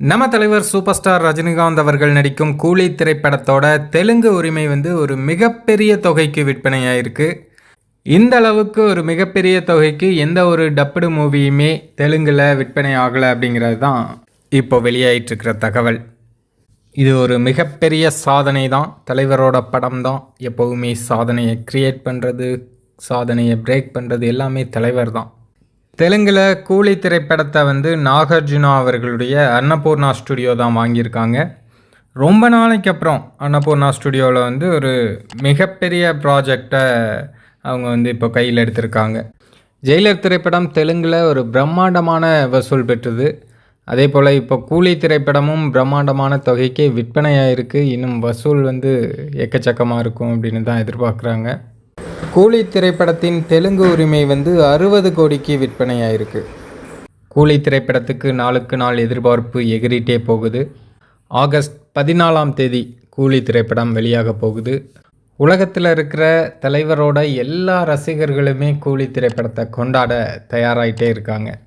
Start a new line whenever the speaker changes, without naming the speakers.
நம்ம தலைவர் super star Rajinikanth அவர்கள் நடிக்கும் கூலி திரைப்படத்தோட தெலுங்கு உரிமை வந்து ஒரு மிகப்பெரிய தொகைக்கு விற்பனையாயிருக்கு. இந்த அளவுக்கு ஒரு மிகப்பெரிய தொகைக்கு எந்த ஒரு டப்புடு மூவியுமே தெலுங்கில் விற்பனை ஆகலை அப்படிங்கிறது தான் இப்போ வெளியாயிட்டிருக்கிற தகவல். இது ஒரு மிகப்பெரிய சாதனை தான் தலைவரோட படம் தான் எப்போவுமே சாதனையை க்ரியேட் பண்ணுறது சாதனையை பிரேக் பண்ணுறது எல்லாமே தலைவர் தான் தெலுங்கில் கூலி திரைப்படத்தை வந்து நாகார்ஜுனா அவர்களுடைய அன்னபூர்ணா ஸ்டுடியோ தான் வாங்கியிருக்காங்க. ரொம்ப நாளைக்கு அப்புறம் அன்னபூர்ணா ஸ்டுடியோவில் வந்து ஒரு மிகப்பெரிய ப்ராஜெக்டை அவங்க வந்து இப்போ கையில் எடுத்திருக்காங்க. ஜெயிலர் திரைப்படம் தெலுங்கில் ஒரு பிரம்மாண்டமான வசூல் பெற்றது. அதே போல் இப்போ கூலி திரைப்படமும் பிரம்மாண்டமான தொகைக்கு விற்பனையாயிருக்கு. இன்னும் வசூல் வந்து எக்கச்சக்கமாக இருக்கும் அப்படின்னு தான் எதிர்பார்க்குறாங்க. கூலி திரைப்படத்தின் தெலுங்கு உரிமை வந்து அறுபது கோடிக்கு விற்பனையாயிருக்கு. கூலி திரைப்படத்துக்கு நாளுக்கு நாள் எதிர்பார்ப்பு எகிரிட்டே போகுது. ஆகஸ்ட் பதினாலாம் தேதி கூலி திரைப்படம் வெளியாக போகுது. உலகத்தில் இருக்கிற தலைவரோட எல்லா ரசிகர்களுமே கூலி திரைப்படத்தை கொண்டாட தயாராகிட்டே இருக்காங்க.